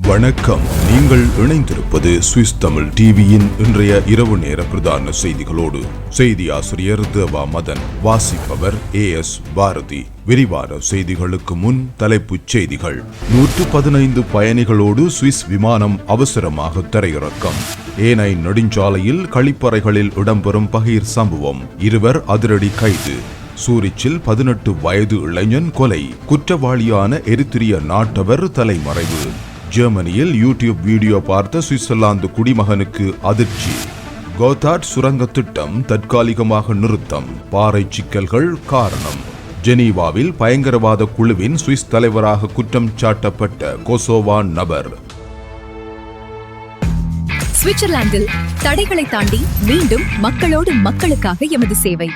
வணக்கம். நீங்கள் இணைந்திருப்பது சுவிஸ் தமிழ் டிவியின் இன்றைய இரவு நேர பிரதான செய்திகளோடு. செய்தி ஆசிரியர் தேவா மதன் வாசிப்பவர் ஏ எஸ் பாரதி. விரிவான செய்திகளுக்கு முன் தலைப்புச் செய்திகள். நூற்று பதினைந்து பயணிகளோடு சுவிஸ் விமானம் அவசரமாக தரையிறக்கம். ஏனை நெடுஞ்சாலையில் கழிப்பறைகளில் இடம்பெறும் பகீர் சம்பவம். இருவர் அதிரடி கைது. சூரிச்சில் பதினெட்டு வயது இளைஞன் கொலை. குற்றவாளியான எரித்திரிய நாட்டவர் தலைமறைவு. ஜெர்மனியில் யூடியூப் வீடியோ பார்த்த சுவிட்சர்லாந்து குடிமகனுக்கு அதிர்ச்சி. கோதாட் சுரங்க திட்டம் தற்காலிகமாக நிறுத்தம். பாறை சிக்கல்கள் காரணம். ஜெனீவாவில் பயங்கரவாத குழுவின் சுவிஸ் தலைவராக குற்றம் சாட்டப்பட்ட கொசோவா நபர். சுவிட்சர்லாந்தில் தடைகளை தாண்டி மீண்டும் மக்களோடு மக்களுக்காக எமது சேவை.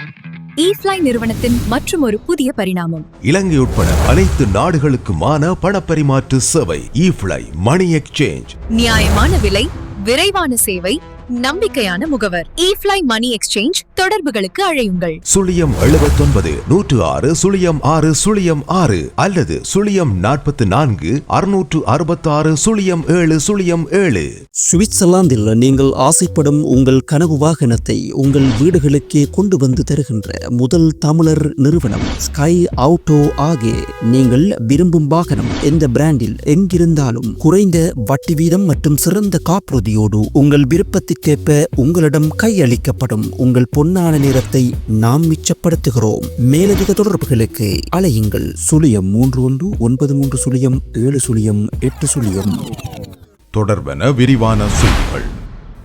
ஈஃப்ளை நிறுவனத்தின் மற்றும் ஒரு புதிய பரிணாமம். இலங்கை உட்பட அனைத்து நாடுகளுக்குமான பணப்பரிமாற்று சேவை இஃப்ளை மணி எக்ஸ்சேஞ்ச் நியாயமான விலை விரைவான சேவை நம்பிக்கையான முகவர். ஈஃப்ளை மணி எக்ஸ்சேஞ்ச் தொடர்புகளுக்கு அழையுங்கள். சுழியம் எழுபத்தொன்பது நூற்று ஆறு சுழியம் ஆறு சுழியம் ஆறு அல்லது சுழியம் நாற்பத்தி நான்கு அறுநூற்று அறுபத்தாறு சுழியம் ஏழு சுழியம் ஏழு. சுவிட்சர்லாந்தில் நீங்கள் ஆசைப்படும் உங்கள் கனவு வாகனத்தை உங்கள் வீடுகளுக்கே கொண்டு வந்து தருகின்ற முதல் தமிழர் நிறுவனம் ஸ்கை ஆட்டோ ஆகே. நீங்கள் விரும்பும் வாகனம் எந்த பிராண்டில் எங்கிருந்தாலும் குறைந்த வட்டி வீதம் மற்றும் சிறந்த காப்புறுதியோடு உங்கள் தேவைக்கேற்ப உங்களிடம் கையளிக்கப்படும் உங்கள் பொன்னான நேரத்தை நாம் மிச்சப்படுத்துகிறோம். மேலதிக தொடர்புகளுக்கு அலையுங்கள். சுழியம் மூன்று ஒன்று ஒன்பது மூன்று சுழியம் ஏழு சுழியம் எட்டு சுழியம். தொடர்பென விரிவான செய்திகள்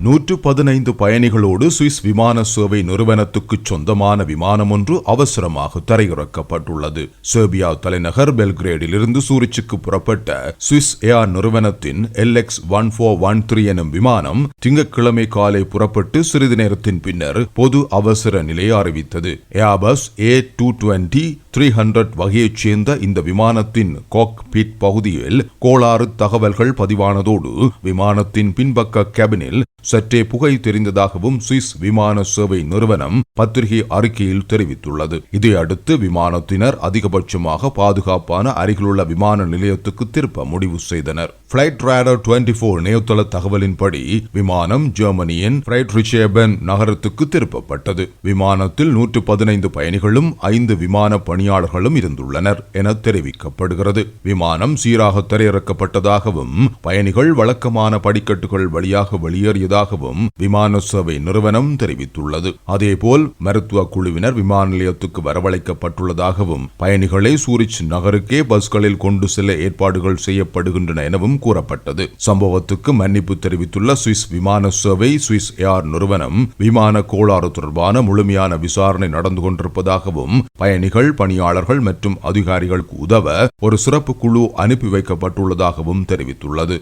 நூற்று பதினைந்து பயணிகளோடு சுவிஸ் விமான சேவை நிறுவனத்துக்கு சொந்தமான விமானம் ஒன்று அவசரமாக தரையிறக்கப்பட்டுள்ளது. செர்பியா தலைநகர் பெல்கிரேடிலிருந்து சூரிச்சுக்கு புறப்பட்ட சுவிஸ் ஏர் நிறுவனத்தின் L X one four one three எனும் விமானம் திங்கட்கிழமை காலை புறப்பட்டு சிறிது நேரத்தின் பின்னர் பொது அவசர நிலையை அறிவித்தது. Airbus A two twenty three hundred வகையைச் சேர்ந்த இந்த விமானத்தின் காக்பிட் பகுதியில் கோளாறு தகவல்கள் பதிவானதோடு விமானத்தின் பின்பக்க கேபினில் சற்றே புகை தெரிந்ததாகவும் சுவிஸ் விமான சேவை நிறுவனம் பத்திரிகை அறிக்கையில் தெரிவித்துள்ளது. இதையடுத்து விமானத்தினர் அதிகபட்சமாக பாதுகாப்பான அருகிலுள்ள விமான நிலையத்துக்கு திருப்ப முடிவு செய்தனர். பிளைட் ரேடர் டுவெண்டி போர் நேத்தள தகவலின்படி விமானம் ஜெர்மனியின் பிரைட்ரிச்சேபன் நகரத்துக்கு திருப்பப்பட்டது. விமானத்தில் நூற்று பதினைந்து பயணிகளும் ஐந்து விமான பணியாளர்களும் இருந்துள்ளனர் என தெரிவிக்கப்படுகிறது. விமானம் சீராக தரையிறக்கப்பட்டதாகவும் பயணிகள் வழக்கமான படிக்கட்டுகள் வழியாக வெளியேறியதாகவும் விமான சேவை நிறுவனம் தெரிவித்துள்ளது. அதேபோல் மருத்துவ குழுவினர் விமான நிலையத்துக்கு வரவழைக்கப்பட்டுள்ளதாகவும் பயணிகளை சூரிச் நகருக்கே பஸ்களில் கொண்டு செல்ல ஏற்பாடுகள் செய்யப்படுகின்றன எனவும் கூறப்பட்டது. சம்பவத்துக்கு மன்னிப்பு தெரிவித்துள்ள சுவிஸ் விமான சேவை சுவிஸ் ஏர் நிறுவனம் விமான கோளாறு தொடர்பான முழுமையான விசாரணை நடந்து கொண்டிருப்பதாகவும் பயணிகள் பணியாளர்கள் மற்றும் அதிகாரிகளுக்கு உதவ ஒரு சிறப்பு குழு அனுப்பி வைக்கப்பட்டுள்ளதாகவும் தெரிவித்துள்ளது.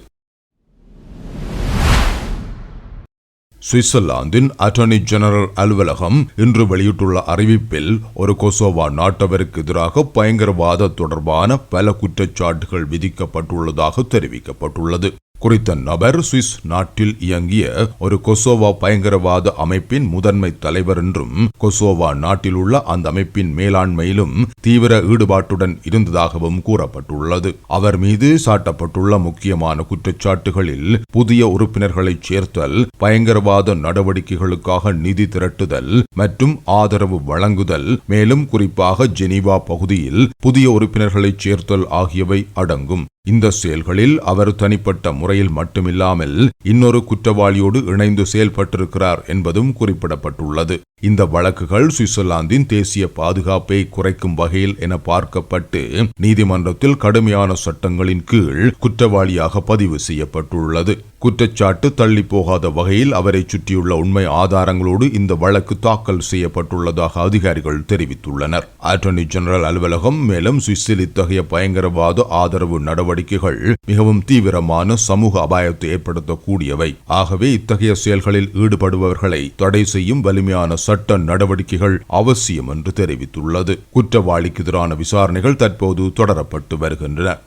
சுவிட்சர்லாந்தின் அட்டர்னி ஜெனரல் அலுவலகம் இன்று வெளியிட்டுள்ள அறிவிப்பில் ஒரு கொசோவா நாட்டவருக்கு எதிராக பயங்கரவாத தொடர்பான பல குற்றச்சாட்டுகள் விதிக்கப்பட்டுள்ளதாக தெரிவிக்கப்பட்டுள்ளது. குறித்த நபர் சுவிஸ் நாட்டில் இயங்கிய ஒரு கொசோவா பயங்கரவாத அமைப்பின் முதன்மை தலைவர் என்றும் கொசோவா நாட்டில் உள்ள அந்த அமைப்பின் மேலாண்மையிலும் தீவிர ஈடுபாட்டுடன் இருந்ததாகவும் கூறப்பட்டுள்ளது. அவர் மீது சாட்டப்பட்டுள்ள முக்கியமான குற்றச்சாட்டுகளில் புதிய உறுப்பினர்களை சேர்த்தல் பயங்கரவாத நடவடிக்கைகளுக்காக நிதி திரட்டுதல் மற்றும் ஆதரவு வழங்குதல் மேலும் குறிப்பாக ஜெனீவா பகுதியில் புதிய உறுப்பினர்களை சேர்த்தல் ஆகியவை அடங்கும். இந்த செயல்களில் அவர் தனிப்பட்ட முறை முறையில் மட்டுமில்லாமல் இன்னொரு குற்றவாளியோடு இணைந்து செயல்பட்டிருக்கிறார் என்பதும் குறிப்பிடப்பட்டுள்ளது. இந்த வழக்குகள் சுவிட்சர்லாந்தின் தேசிய பாதுகாப்பை குறைக்கும் வகையில் என பார்க்கப்பட்டு நீதிமன்றத்தில் கடுமையான சட்டங்களின் கீழ் குற்றவாளியாக பதிவு செய்யப்பட்டுள்ளது. குற்றச்சாட்டு தள்ளி போகாத வகையில் அவரை சுற்றியுள்ள உண்மை ஆதாரங்களோடு இந்த வழக்கு தாக்கல் செய்யப்பட்டுள்ளதாக அதிகாரிகள் தெரிவித்துள்ளனர். அட்டர்னி ஜெனரல் அலுவலகம் மேலும் சுவிஸில் இத்தகைய பயங்கரவாத ஆதரவு நடவடிக்கைகள் மிகவும் தீவிரமான சமூக அபாயத்தை ஏற்படுத்தக்கூடியவை. ஆகவே இத்தகைய செயல்களில் ஈடுபடுபவர்களை தடை செய்யும் வலிமையான சட்ட நடவடிக்கைகள் அவசியம் என்று தெரிவித்துள்ளது. குற்றவாளிக்கு எதிரான விசாரணைகள் தற்போது தொடரப்பட்டு வருகின்றன.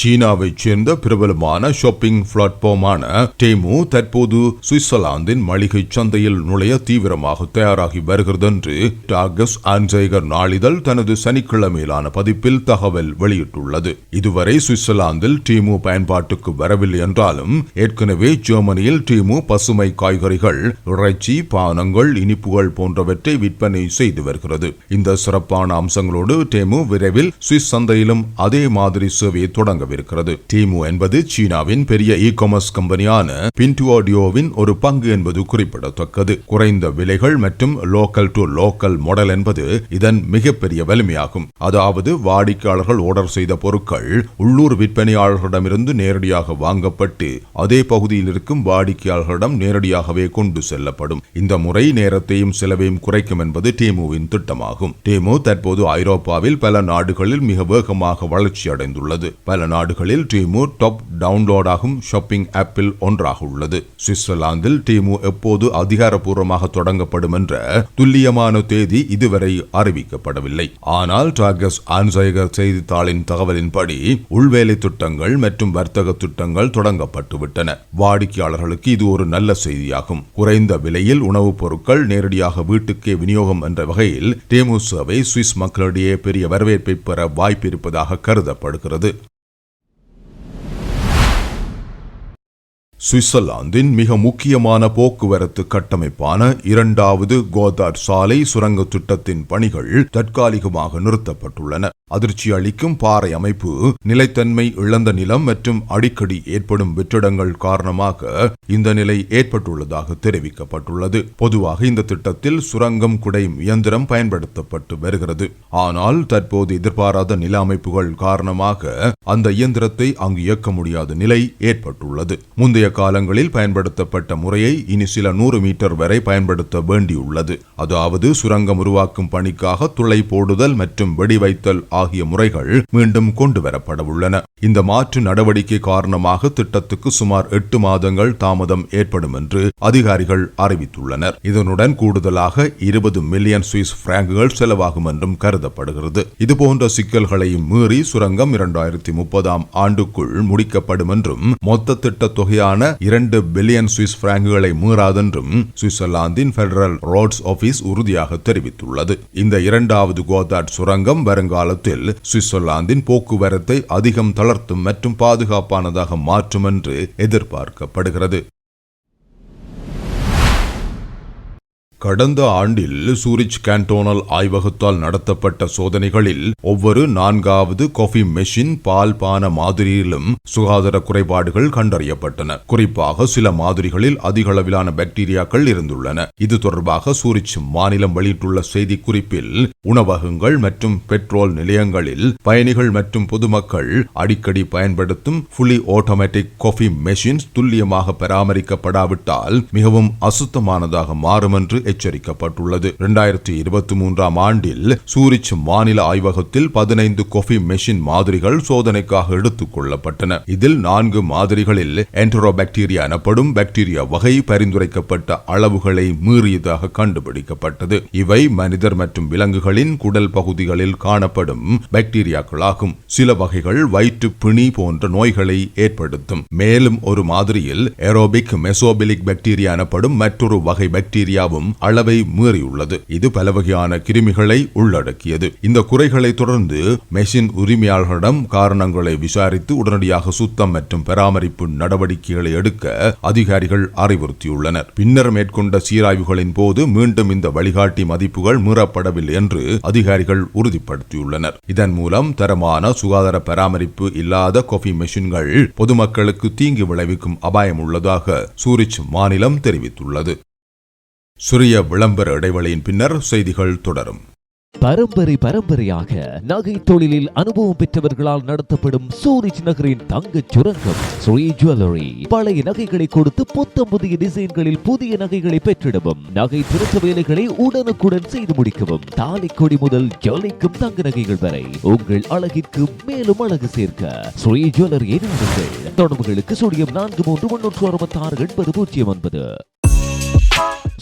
சீனாவைச் சேர்ந்த பிரபலமான ஷாப்பிங் பிளாட்ஃபார்மான டேமு தற்போது சுவிட்சர்லாந்தின் மளிகை சந்தையில் நுழைய தீவிரமாக தயாராகி வருகிறது என்று டாகஸ் ஆன்சைகர் நாளிதழ் தனது சனிக்கிழமையிலான பதிப்பில் தகவல் வெளியிட்டுள்ளது. இதுவரை சுவிட்சர்லாந்தில் டீமு பயன்பாட்டுக்கு வரவில்லை என்றாலும் ஏற்கனவே ஜெர்மனியில் டீமு பசுமை காய்கறிகள் இறைச்சி பானங்கள் இனிப்புகள் போன்றவற்றை விற்பனை செய்து வருகிறது. இந்த சிறப்பான அம்சங்களோடு டேமு விரைவில் சுவிஸ் சந்தையிலும் அதே மாதிரி சேவையை தொடங்கவிருக்கிறது. டீமு என்பது சீனாவின் பெரிய இ காமர்ஸ் கம்பெனியான பின்டுஆடியோவின் ஒரு பங்கு என்பது குறிப்பிடத்தக்கது. குறைந்த விலைகள் மற்றும் லோக்கல் டு லோக்கல் மாடல் என்பது இதன் மிகப்பெரிய வலிமையாகும். அதாவது வாடிக்கையாளர்கள் ஆர்டர் செய்த பொருட்கள் உள்ளூர் விற்பனையாளர்களிடமிருந்து நேரடியாக வாங்கப்பட்டு அதே பகுதியில் இருக்கும் வாடிக்கையாளர்களிடம் நேரடியாகவே கொண்டு செல்லப்படும். இந்த முறை நேரத்தையும் செலவையும் குறைக்கும் என்பது டீமுவின் திட்டமாகும். டீமு தற்போது ஐரோப்பாவில் பல நாடுகளில் மிக வேகமாக வளர்ச்சி அடைந்துள்ளது பல நாடுகளில் டீமு டாப் டவுன்லோட் ஆகும் ஷாப்பிங் ஆப்பில் ஒன்றாக உள்ளது. சுவிட்சர்லாந்தில் டீமு எப்போது அதிகாரப்பூர்வமாக தொடங்கப்படும் என்ற துல்லியமான தேதி இதுவரை அறிவிக்கப்படவில்லை. ஆனால் டாகஸ் ஆன்சைகர் செய்தித்தாளின் தகவலின்படி உள்வேலை திட்டங்கள் மற்றும் வர்த்தக திட்டங்கள் தொடங்கப்பட்டுவிட்டன. வாடிக்கையாளர்களுக்கு இது ஒரு நல்ல செய்தியாகும். குறைந்த விலையில் உணவுப் பொருட்கள் நேரடியாக வீட்டுக்கே விநியோகம் என்ற வகையில் டேமு சேவை சுவிஸ் மக்களிடையே பெரிய வரவேற்பை பெற வாய்ப்பு இருப்பதாக கருதப்படுகிறது. சுவிட்சர்லாந்தின் மிக முக்கியமான போக்குவரத்து கட்டமைப்பான இரண்டாவது கோதாட் சாலை சுரங்க திட்டத்தின் பணிகள் தற்காலிகமாக நிறுத்தப்பட்டுள்ளன. அதிர்ச்சி அளிக்கும் பாறை அமைப்பு நிலைத்தன்மை இழந்த நிலம் மற்றும் அடிக்கடி ஏற்படும் வெற்றிடங்கள் காரணமாக இந்த நிலை ஏற்பட்டுள்ளதாக தெரிவிக்கப்பட்டுள்ளது. பொதுவாக இந்த திட்டத்தில் சுரங்கம் குடையும் இயந்திரம் பயன்படுத்தப்பட்டு வருகிறது. ஆனால் தற்போது எதிர்பாராத நில அமைப்புகள் காரணமாக அந்த இயந்திரத்தை அங்கு இயக்க முடியாத நிலை ஏற்பட்டுள்ளது. முந்தைய காலங்களில் பயன்படுத்தப்பட்ட முறையை இனி சில நூறு மீட்டர் வரை பயன்படுத்த வேண்டியுள்ளது. அதாவது சுரங்கம் உருவாக்கும் பணிக்காக துளை போடுதல் மற்றும் வெடிவைத்தல் ஆகிய முறைகள் மீண்டும் கொண்டு உள்ளன இந்த மாற்று நடவடிக்கை காரணமாக திட்டத்துக்கு சுமார் எட்டு மாதங்கள் தாமதம் ஏற்படும் என்று அதிகாரிகள் அறிவித்துள்ளனர். இதனுடன் கூடுதலாக இருபது மில்லியன் சுவிஸ் பிராங்குகள் செலவாகும் என்றும் கருதப்படுகிறது. இதுபோன்ற சிக்கல்களையும் மீறி சுரங்கம் இரண்டாயிரத்தி முப்பதாம் ஆண்டுக்குள் முடிக்கப்படும் என்றும் மொத்த திட்ட தொகையான இரண்டு பில்லியன் சுவிஸ் பிராங்குகளை மீறாதென்றும் சுவிட்சர்லாந்தின் பெடரல் ரோட்ஸ் ஆபீஸ் உறுதியாக தெரிவித்துள்ளது. இந்த இரண்டாவது கோதாட் சுரங்கம் வருங்காலத்தில் சுவிட்சர்லாந்தின் போக்குவரத்தை அதிகம் தளர்த்தும் மற்றும் பாதுகாப்பானதாக மாற்றும் என்று எதிர்பார்க்கப்படுகிறது. கடந்த ஆண்டில் சூரிச் கேண்டோனல் ஆய்வகத்தால் நடத்தப்பட்ட சோதனைகளில் ஒவ்வொரு நான்காவது காஃபி மெஷின் பால் பான மாதிரியிலும் சுகாதார குறைபாடுகள் கண்டறியப்பட்டன. குறிப்பாக சில மாதிரிகளில் அதிக அளவிலான பாக்டீரியாக்கள் இருந்துள்ளன. இது தொடர்பாக சூரிச் மாநிலம் வெளியிட்டுள்ள செய்திக்குறிப்பில் உணவகங்கள் மற்றும் பெட்ரோல் நிலையங்களில் பயணிகள் மற்றும் பொதுமக்கள் அடிக்கடி பயன்படுத்தும் ஃபுல்லி ஆட்டோமேட்டிக் காஃபி மெஷின்ஸ் துல்லியமாக பராமரிக்கப்படாவிட்டால் மிகவும் அசுத்தமானதாக மாறும் என்று எச்சரிக்கப்பட்டுள்ளது. இரண்டாயிரத்தி இருபத்தி மூன்றாம் ஆண்டில் சூரிச் மாநில ஆய்வகத்தில் பதினைந்து கொஃபி மெஷின் மாதிரிகள் சோதனைக்காக எடுத்துக் கொள்ளப்பட்டன. இதில் நான்கு மாதிரிகளில் என்டரோபாக்டீரியா எனப்படும் பாக்டீரியா வகை பரிந்துரைக்கப்பட்ட அளவுகளை மீறியதாக கண்டுபிடிக்கப்பட்டது. இவை மனிதர் மற்றும் விலங்குகளின் குடல் பகுதிகளில் காணப்படும் பாக்டீரியாக்களாகும் சில வகைகள் வயிற்று பிணி போன்ற நோய்களை ஏற்படுத்தும். மேலும் ஒரு மாதிரியில் ஏரோபிக் மெசோபிலிக் பாக்டீரியா எனப்படும் மற்றொரு வகை பாக்டீரியாவும் அளவை மீறியுள்ளது. இது பல வகையான கிருமிகளை உள்ளடக்கியது. இந்த குறைகளை தொடர்ந்து மெஷின் உரிமையாளர்களிடம் காரணங்களை விசாரித்து உடனடியாக சுத்தம் மற்றும் பராமரிப்பு நடவடிக்கைகளை எடுக்க அதிகாரிகள் அறிவுறுத்தியுள்ளனர். பின்னர் மேற்கொண்ட சீராய்வுகளின் போது மீண்டும் இந்த வழிகாட்டி மதிப்புகள் மீறப்படவில்லை என்று அதிகாரிகள் உறுதிப்படுத்தியுள்ளனர். இதன் மூலம் தரமான சுகாதார பராமரிப்பு இல்லாத கொஃபி மெஷின்கள் பொதுமக்களுக்கு தீங்கு விளைவிக்கும் அபாயம் உள்ளதாக சூரிச் மாநிலம் தெரிவித்துள்ளது. சிறிய விளம்பர இடைவெளியின் பின்னர் செய்திகள் தொடரும். பரம்பரை பரம்பரையாக நகை தொழிலில் அனுபவம் பெற்றவர்களால் நடத்தப்படும் சூரிஜ் நகரின் தங்க சுரங்கம் ஸ்ரீ ஜுவல்லரி பழைய நகைகளை கொடுத்து புத்தம் புதிய டிசைன்களில் புதிய நகைகளை பெற்றிடவும் நகை திருத்த வேலைகளை உடனுக்குடன் செய்து முடிக்கவும் தாலி கொடி முதல் ஜொலிக்கும் தங்க நகைகள் வரை உங்கள் அழகிற்கு மேலும் அழகு சேர்க்க ஸ்ரீ ஜுவல்லரியை நாடுங்கள் தொடர்புகளுக்கு சுழியம் நான்கு மூன்று முன்னூற்று அறுபத்தி ஆறு எண்பது பூஜ்ஜியம் ஒன்பது.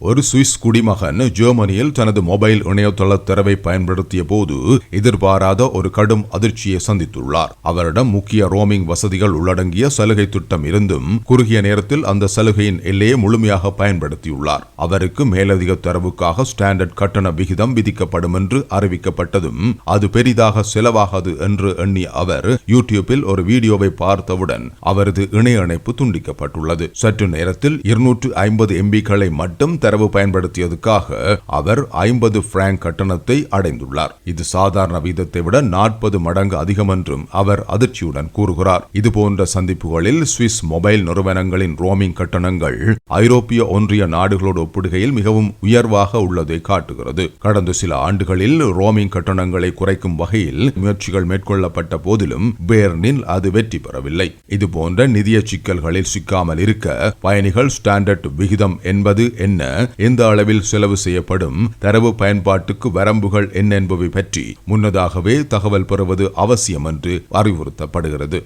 ஒரு சுவிஸ் குடிமகன் ஜெர்மனியில் தனது மொபைல் இணையதள தரவை பயன்படுத்திய போது எதிர்பாராத ஒரு கடும் அதிர்ச்சியை சந்தித்துள்ளார். அவரிடம் முக்கிய ரோமிங் வசதிகள் உள்ளடங்கிய சலுகை திட்டம் இருந்தும் குறுகிய நேரத்தில் அந்த சலுகையின் எல்லையை முழுமையாக பயன்படுத்தியுள்ளார். அவருக்கு மேலதிக தரவுக்காக ஸ்டாண்டர்ட் கட்டண விகிதம் விதிக்கப்படும் என்று அறிவிக்கப்பட்டதும் அது பெரிதாக செலவாகாது என்று எண்ணிய அவர் யூடியூப்பில் ஒரு வீடியோவை பார்த்தவுடன் அவரது இணைய இணைப்பு துண்டிக்கப்பட்டுள்ளது. சற்று நேரத்தில் இருநூற்று ஐம்பது எம்பிக்களை மட்டும் தரவு பயன்படுத்தியதுக்காக அவர் ஐம்பது பிராங்க் கட்டணத்தை அடைந்துள்ளார். இது சாதாரண வீதத்தை விட நாற்பது மடங்கு அதிகம் என்றும் அவர் அதிர்ச்சியுடன் கூறுகிறார். இதுபோன்ற சந்திப்புகளில் சுவிஸ் மொபைல் நிறுவனங்களின் ரோமிங் கட்டணங்கள் ஐரோப்பிய ஒன்றிய நாடுகளோடு ஒப்பிடுகையில் மிகவும் உயர்வாக உள்ளதை காட்டுகிறது. கடந்த சில ஆண்டுகளில் ரோமிங் கட்டணங்களை குறைக்கும் வகையில் முயற்சிகள் மேற்கொள்ளப்பட்ட போதிலும் பேர்னில் அது வெற்றி பெறவில்லை. இதுபோன்ற நிதிய சிக்கல்களில் சிக்காமல் இருக்க பயணிகள் ஸ்டாண்டர்ட் விகிதம் என்பது என்ன எந்த அளவில் செலவு செய்யப்படும் தரவு பயன்பாட்டுக்கு வரம்புகள் என்ன என்பவை பற்றி முன்னதாகவே தகவல் பெறுவது அவசியம் என்று அறிவுறுத்தப்படுகிறது.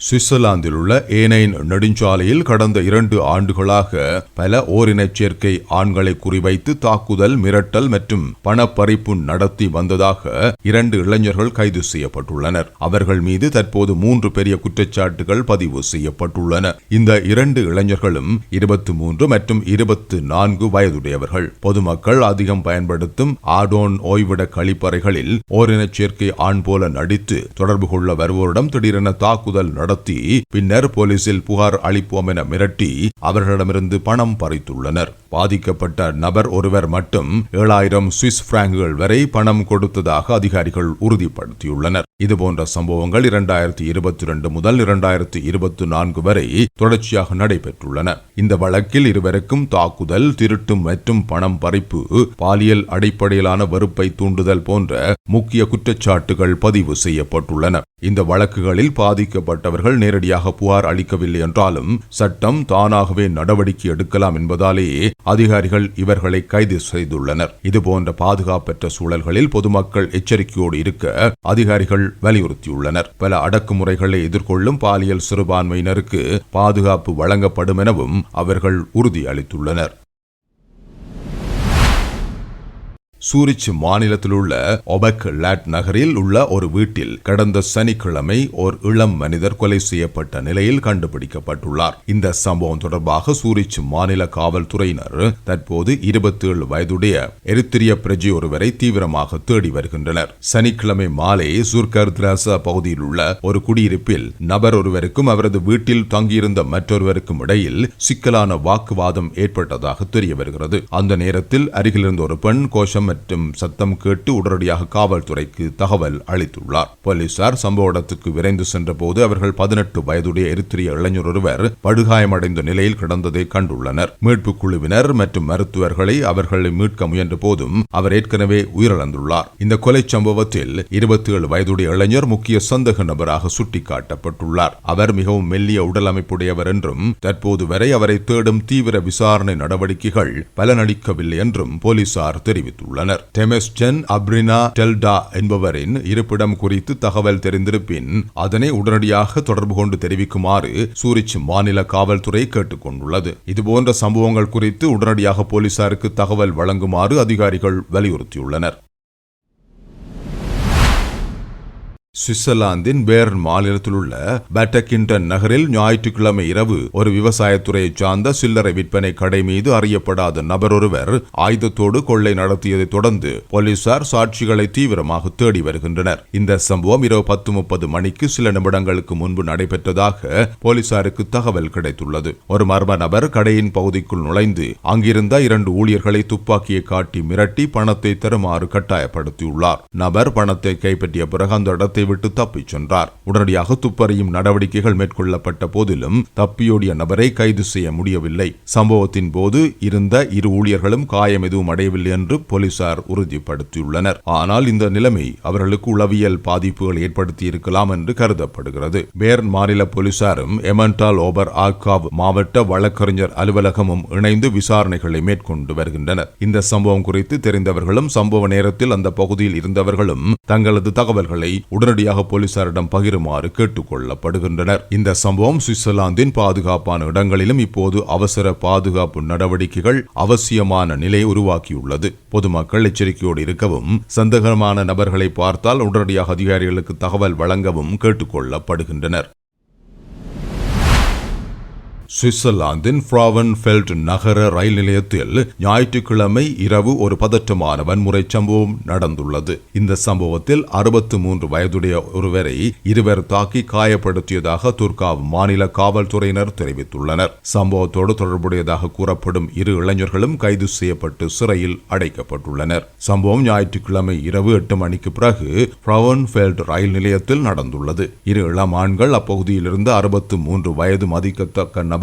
சுவிட்சர்லாந்தில் உள்ள ஏனைன் நெடுஞ்சாலையில் கடந்த இரண்டு ஆண்டுகளாக பல ஓரினச் சேர்க்கை ஆண்களை குறிவைத்து தாக்குதல் மிரட்டல் மற்றும் பணப்பறிப்பு நடத்தி வந்ததாக இரண்டு இளைஞர்கள் கைது செய்யப்பட்டுள்ளனர். அவர்கள் மீது தற்போது மூன்று பெரிய குற்றச்சாட்டுகள் பதிவு செய்யப்பட்டுள்ளன. இந்த இரண்டு இளைஞர்களும் இருபத்தி மூன்று மற்றும் இருபத்தி நான்கு வயதுடையவர்கள். பொதுமக்கள் அதிகம் பயன்படுத்தும் ஆடோன் ஓய்விட கழிப்பறைகளில் ஓரினச் சேர்க்கை ஆண் போல நடித்து தொடர்பு கொள்ள வருவோரிடம் திடீரென தாக்குதல் நடத்தி பின்னர் போலீசில் புகார் அளிப்போம் என மிரட்டி அவர்களிடமிருந்து பணம் பறித்துள்ளனர். பாதிக்கப்பட்ட நபர் ஒருவர் மட்டும் ஏழாயிரம் சுவிஸ் பிராங்குகள் வரை பணம் கொடுத்ததாக அதிகாரிகள் உறுதிப்படுத்தியுள்ளனர். இதுபோன்ற சம்பவங்கள் இரண்டாயிரத்தி இருபத்தி ரெண்டு முதல் இரண்டாயிரத்தி இருபத்தி நான்கு வரை தொடர்ச்சியாக நடைபெற்றுள்ளன. இந்த வழக்கில் இருவருக்கும் தாக்குதல் திருட்டு மற்றும் பணம் பறிப்பு பாலியல் அடிப்படையிலான வெறுப்பை தூண்டுதல் போன்ற முக்கிய குற்றச்சாட்டுகள் பதிவு செய்யப்பட்டுள்ளன. இந்த வழக்குகளில் பாதிக்கப்பட்டவர்கள் நேரடியாக புகார் அளிக்கவில்லை என்றாலும் சட்டம் தானாகவே நடவடிக்கை எடுக்கலாம் என்பதாலேயே அதிகாரிகள் இவர்களை கைது செய்துள்ளனர். இதுபோன்ற பாதுகாப்பற்ற சூழல்களில் பொதுமக்கள் எச்சரிக்கையோடு இருக்க அதிகாரிகள் வலியுறுத்தியுள்ளனர். பல அடக்குமுறைகளை எதிர்கொள்ளும் பாலியல் சிறுபான்மையினருக்கு பாதுகாப்பு வழங்கப்படும் எனவும் அவர்கள் உறுதியளித்துள்ளனர். சூரிச் மாநிலத்தில் உள்ள ஒபக் லேட் நகரில் உள்ள ஒரு வீட்டில் கடந்த சனிக்கிழமை ஓர் இளம் மனிதர் கொலை செய்யப்பட்ட நிலையில் கண்டுபிடிக்கப்பட்டுள்ளார். இந்த சம்பவம் தொடர்பாக சூரிச் மாநில காவல்துறையினர் தற்போது இருபத்தி ஏழு வயதுடைய எரித்திரிய பிரஜை ஒருவரை தீவிரமாக தேடி வருகின்றனர். சனிக்கிழமை மாலை சுர்கர் திராசா பகுதியில் உள்ள ஒரு குடியிருப்பில் நபர் ஒருவருக்கும் அவரது வீட்டில் தங்கியிருந்த மற்றொருவருக்கும் இடையில் சிக்கலான வாக்குவாதம் ஏற்பட்டதாக தெரிய வருகிறது அந்த நேரத்தில் அருகிலிருந்த ஒரு பெண் கோஷம் மற்றும் சத்தம் கேட்டு உடனடியாக காவல்துறைக்கு தகவல் அளித்துள்ளார். போலீசார் சம்பவ இடத்துக்கு விரைந்து சென்றபோது அவர்கள் பதினெட்டு வயதுடைய எரித்திரிய இளைஞர் ஒருவர் படுகாயமடைந்த நிலையில் கிடந்ததை கண்டுள்ளனர். மீட்புக் குழுவினர் மற்றும் மருத்துவர்களை அவர்களை மீட்க முயன்ற போதும் அவர் ஏற்கனவே உயிரிழந்துள்ளார். இந்த கொலை சம்பவத்தில் இருபத்தி ஏழு வயதுடைய இளைஞர் முக்கிய சந்தக நபராக சுட்டிக்காட்டப்பட்டுள்ளார். அவர் மிகவும் மெல்லிய உடல் அமைப்புடையவர் என்றும் தற்போது வரை அவரை தேடும் தீவிர விசாரணை நடவடிக்கைகள் பலனளிக்கவில்லை என்றும் போலீசார் தெரிவித்துள்ளனர். டெமெஸ்டன் அப்ரினா டெல்டா என்பவரின் இருப்பிடம் குறித்து தகவல் தெரிந்திருப்பின் அதனை உடனடியாக தொடர்பு கொண்டு தெரிவிக்குமாறு சூரிச் மாநில காவல்துறை கேட்டுக் கொண்டுள்ளது இதுபோன்ற சம்பவங்கள் குறித்து உடனடியாக போலீசாருக்கு தகவல் வழங்குமாறு அதிகாரிகள் வலியுறுத்தியுள்ளனர். சுவிட்சர்லாந்தின் பேர்ன் மாநிலத்தில் உள்ள பேட்டகிண்டன் நகரில் ஞாயிற்றுக்கிழமை இரவு ஒரு விவசாயத்துறையை சார்ந்த சில்லறை விற்பனை கடை மீது அறியப்படாத நபர் ஒருவர் ஆயுதத்தோடு கொள்ளை நடத்தியதை தொடர்ந்து போலீசார் சாட்சிகளை தீவிரமாக தேடி வருகின்றனர். இந்த சம்பவம் இரவு பத்து முப்பது மணிக்கு சில நிமிடங்களுக்கு முன்பு நடைபெற்றதாக போலீசாருக்கு தகவல் கிடைத்துள்ளது. ஒரு மர்ம நபர் கடையின் பகுதிக்குள் நுழைந்து அங்கிருந்த இரண்டு ஊழியர்களை துப்பாக்கியை காட்டி மிரட்டி பணத்தை தருமாறு கட்டாயப்படுத்தியுள்ளார். நபர் பணத்தை கைப்பற்றிய பிறகு அந்த இடத்தை விட்டு தப்பிச் சென்றார். உடனடியாக துப்பறியும் நடவடிக்கைகள் மேற்கொள்ளப்பட்ட போதிலும் தப்பியோடிய நபரை கைது செய்ய முடியவில்லை. சம்பவத்தின் போது இருந்த இரு ஊழியர்களும் காயம் எதுவும் அடையவில்லை என்று போலீசார் உறுதிப்படுத்தியுள்ளனர். ஆனால் இந்த நிலைமை அவர்களுக்கு உளவியல் பாதிப்புகள் ஏற்படுத்தி இருக்கலாம் என்று கருதப்படுகிறது. பேர்ன் மாநில போலீசாரும் எமன்டால் ஓபர் ஆக்காவ் மாவட்ட வழக்கறிஞர் அலுவலகமும் இணைந்து விசாரணைகளை மேற்கொண்டு வருகின்றனர். இந்த சம்பவம் குறித்து தெரிந்தவர்களும் சம்பவ நேரத்தில் அந்த பகுதியில் இருந்தவர்களும் தங்களது தகவல்களை உடனடியாக போலீசாரிடம் பகிருமாறு கேட்டுக் கொள்ளப்படுகின்றனர் இந்த சம்பவம் சுவிட்சர்லாந்தின் பாதுகாப்பான இடங்களிலும் இப்போது அவசர பாதுகாப்பு நடவடிக்கைகள் அவசியமான நிலை உருவாக்கியுள்ளது. பொதுமக்கள் எச்சரிக்கையோடு இருக்கவும் சந்தேகமான நபர்களை பார்த்தால் உடனடியாக அதிகாரிகளுக்கு தகவல் வழங்கவும் கேட்டுக் கொள்ளப்படுகின்றனர் சுவிட்சர்லாந்தின் ஃப்ராவன்ஃபெல்ட் நகர ரயில் நிலையத்தில் ஞாயிற்றுக்கிழமை இரவு ஒரு பதற்றமான வன்முறை சம்பவம் நடந்துள்ளது. இந்த சம்பவத்தில் அறுபத்து மூன்று வயதுடைய ஒருவரை இருவர் தாக்கி காயப்படுத்தியதாக துர்காவ் மாநில காவல்துறையினர் தெரிவித்துள்ளனர். சம்பவத்தோடு தொடர்புடையதாக கூறப்படும் இரு இளைஞர்களும் கைது செய்யப்பட்டு சிறையில் அடைக்கப்பட்டுள்ளனர். சம்பவம் ஞாயிற்றுக்கிழமை இரவு எட்டு மணிக்கு பிறகு ஃப்ராவன்ஃபெல்ட் ரயில் நிலையத்தில் நடந்துள்ளது. இரு இளமான்கள் ஆண்கள் அப்பகுதியிலிருந்து அறுபத்து மூன்று வயது மதிக்கத்தக்க நபர்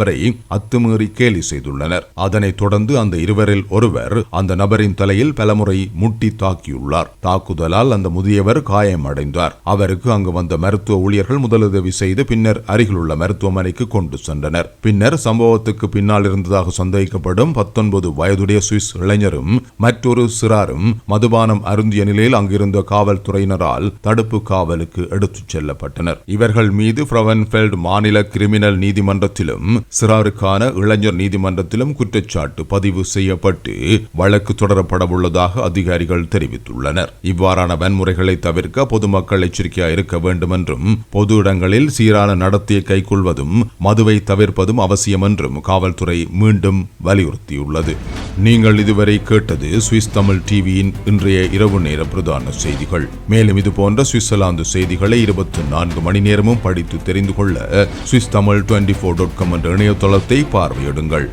அத்துமீறி கேலி செய்துள்ளனர். அதனைத் தொடர்ந்து அந்த இருவரில் ஒருவர் அந்த நபரின் தலையில் பலமுறை முட்டி தாக்கியுள்ளார். தாக்குதலால் அந்த முதியவர் காயமடைந்தார் அவருக்கு அங்கு வந்த மருத்துவ ஊழியர்கள் முதலுதவி செய்து பின்னர் அருகிலுள்ள மருத்துவமனைக்கு கொண்டு சென்றனர். பின்னர் சம்பவத்துக்கு பின்னால் இருந்ததாக சந்தேகிக்கப்படும் பத்தொன்பது வயதுடைய சுவிஸ் இளைஞரும் மற்றொரு சிறாரும் மதுபானம் அருந்திய நிலையில் அங்கிருந்த காவல்துறையினரால் தடுப்பு காவலுக்கு எடுத்துச் செல்லப்பட்டனர். இவர்கள் மீது ஃப்ரவன்ஃபெல்ட் மாநில கிரிமினல் நீதிமன்றத்திலும் சிறாருக்கான இளைஞர் நீதிமன்றத்திலும் குற்றச்சாட்டு பதிவு செய்யப்பட்டு வழக்கு தொடரப்படவுள்ளதாக அதிகாரிகள் தெரிவித்துள்ளனர். இவ்வாறான வன்முறைகளை தவிர்க்க பொதுமக்கள் எச்சரிக்கையாக இருக்க வேண்டும் என்றும் பொது இடங்களில் சீரான நடத்தையை கைக்கொள்வதும் மதுவை தவிர்ப்பதும் அவசியம் என்றும் காவல்துறை மீண்டும் வலியுறுத்தியுள்ளது. நீங்கள் இதுவரை கேட்டது சுவிஸ் தமிழ் டிவியின் இன்றைய இரவு நேர பிரதான செய்திகள். மேலும் இது போன்ற சுவிட்சர்லாந்து செய்திகளை இருபத்தி நான்கு மணி நேரமும் படித்து தெரிந்து கொள்ள Swiss Tamil twenty four dot com என்ற இணையதளத்தை பார்வையிடுங்கள்.